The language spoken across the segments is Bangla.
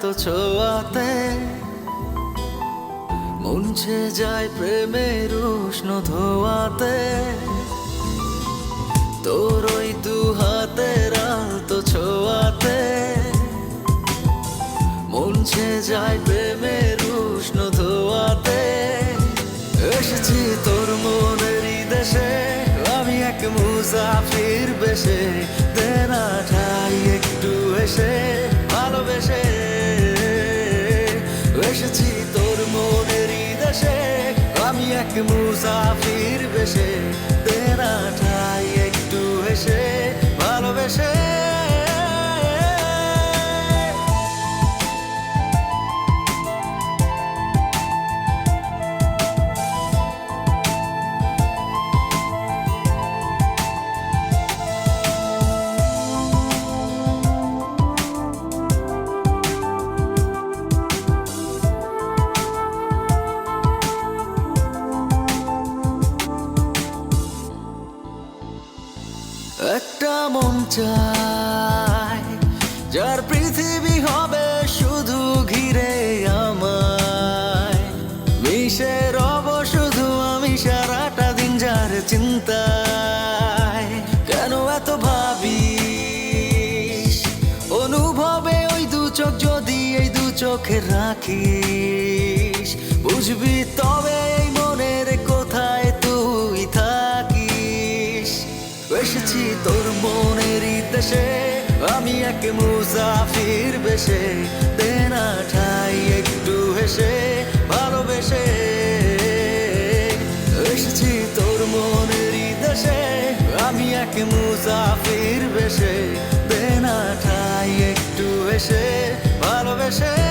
তো ছোয়াতে। মুনছে যায় প্রেমের উষ্ণ ধোয়াতে। তোর ওই দু হাতের তো ছোয়াতে। মুনছে যায় প্রেমের উষ্ণ ধোয়াতে। এসেছি তোর মনেরই দেশে, আমি এক মুসাফির বেশে। দেনা ঠাই একটু এসে। দেশে আমি এক মুসাফির বেশে তেরা ঠাই একটু এসে ভালোবেসে একটা মন চায় যার পৃথিবী হবে শুধু ঘিরে আমায়। মিশে রব শুধু আমি সারাটা দিন যার চিন্তায়। কেন এত ভাবিস? অনুভবে ওই দু চোখ যদি এই দু চোখে রাখিস, বুঝবি তবে এসেছি তোর মনেরই দেশে আমি এক মুসাফির বেশে দেনা ঠাই একটু হেসে ভালোবেসে। এসেছি তোর মনেরই দেশে আমি এক মুসাফির বেশে দেনা ঠাই একটু হেসে ভালোবেসে।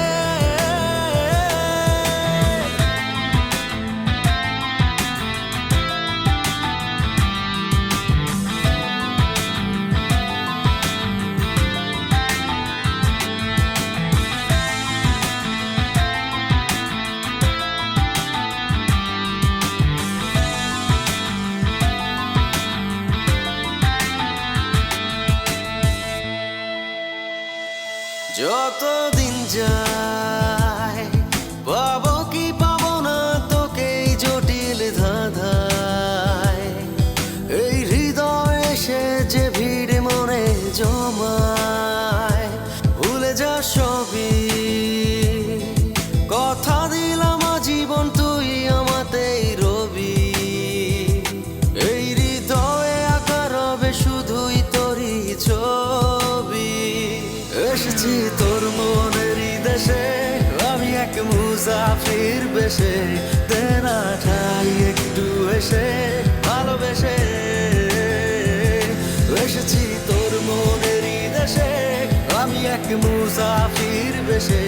যতদিন মুসাফির বেশে দেনা ঠাই একটু এসে ভালোবেসে। এসেছি তোর মনেরই দেশে, আমি এক মুসাফির বেশে